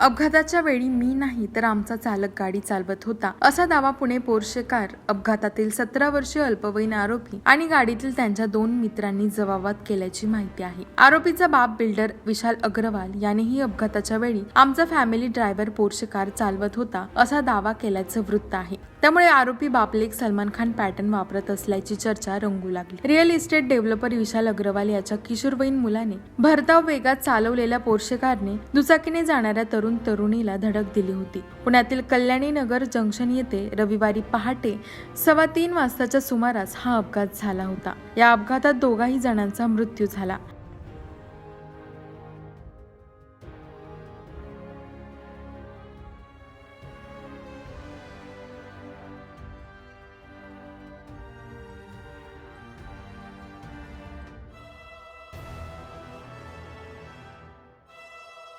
अपघाताच्या वेळी मी नाही तर आमचा चालक गाडी चालवत होता. असा दावा पुणे पोर्शे कार अपघातातील सतरा वर्षीय अल्पवयीन आरोपी आणि गाडीतील त्यांच्या दोन मित्रांनी जबाबात केल्याची माहिती आहे. आरोपीचा बाप बिल्डर विशाल अग्रवाल यानेही अपघाताच्या वेळी आमचा फॅमिली ड्रायव्हर पोर्शे कार चालवत होता असा दावा केल्याचं वृत्त आहे. त्यामुळे आरोपी बापलेक सलमान खान पॅटर्न वापरत असल्याची चर्चा रंगू लागली. Real estate developer Vishal Agarwal याच्या किशोरवयीन मुलाने भरधाव वेगात चालवलेल्या पोर्शे कारने दुचाकीने जाणाऱ्या तरुण तरुणीला धडक दिली होती. पुण्यातील कल्याणी नगर जंक्शन येथे रविवारी पहाटे सव्वा तीन वाजताच्या सुमारास हा अपघात झाला होता. या अपघातात दोघाही जणांचा मृत्यू झाला.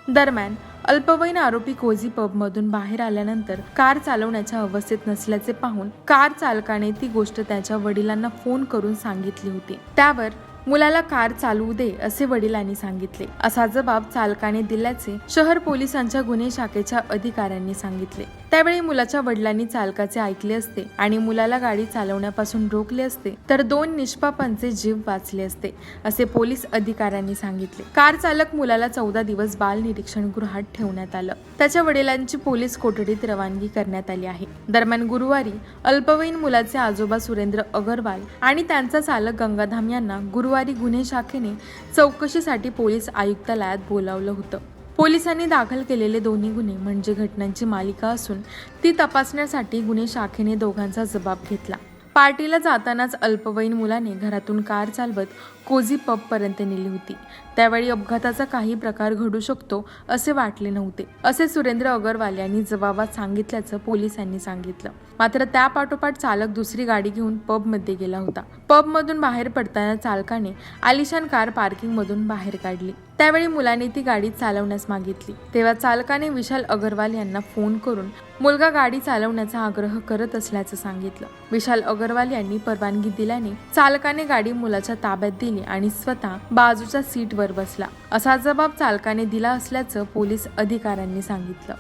दरम्यान अल्पवयीन आरोपी कोझी पबमधून बाहेर आल्यानंतर कार चालवण्याच्या अवस्थेत नसल्याचे पाहून कार चालकाने ती गोष्ट त्याच्या वडिलांना फोन करून सांगितली होती. त्यावर मुलाला कार चालवू दे असे वडिलांनी सांगितले. असा जबाब चालकाने दिल्याचे शहर पोलिसांच्या गुन्हे शाखेच्या अधिकाऱ्यांनी सांगितले. त्यावेळी मुलाच्या वडिलांनी चालकाचे ऐकले असते आणि मुलाला गाडी चालवण्यापासून रोखले असते तर दोन निष्पापांचे जीव वाचले असते असे पोलीस अधिकाऱ्यांनी सांगितले. कार चालक मुलाला चौदा दिवस बाल निरीक्षण गृहात ठेवण्यात आलं. त्याच्या वडिलांची पोलीस कोठडीत रवानगी करण्यात आली आहे. दरम्यान गुरुवारी अल्पवयीन मुलाचे आजोबा सुरेंद्र अगरवाल आणि त्यांचा चालक गंगाधाम यांना गुरुवारी गुन्हे शाखेने चौकशीसाठी पोलीस आयुक्तालयात बोलावलं होतं. पोलिसांनी दाखल केलेले दोन्ही गुन्हे म्हणजे घटनांची मालिका असून ती तपासण्यासाठी गुन्हे शाखेने दोघांचा जबाब घेतला. पार्टीला जातानाच अल्पवयीन मुलाने घरातून कार चालवत कोझी पबपर्यंत नेली होती. त्यावेळी अपघाताचा काही प्रकार घडू शकतो असे वाटले नव्हते. असे सुरेंद्र अगरवाल यांनी जबाबात सांगितल्याचं पोलिसांनी सांगितलं. मात्र त्यापाठोपाठ चालक दुसरी गाडी घेऊन पबमध्ये गेला होता. पबमधून बाहेर पडताना चालकाने आलिशान कार पार्किंगमधून बाहेर काढली. त्यावेळी मुलाने ती गाडी चालवण्यास मागितली. तेव्हा चालकाने विशाल अगरवाल यांना फोन करून मुलगा गाडी चालवण्याचा आग्रह करत असल्याचं सांगितलं. विशाल अगरवाल यांनी परवानगी दिल्याने चालकाने गाडी मुलाच्या ताब्यात दिली आणि स्वतः बाजूच्या सीटवर बसला. असा जबाब चालकाने दिला असल्याचं पोलीस अधिकाऱ्यांनी सांगितलं.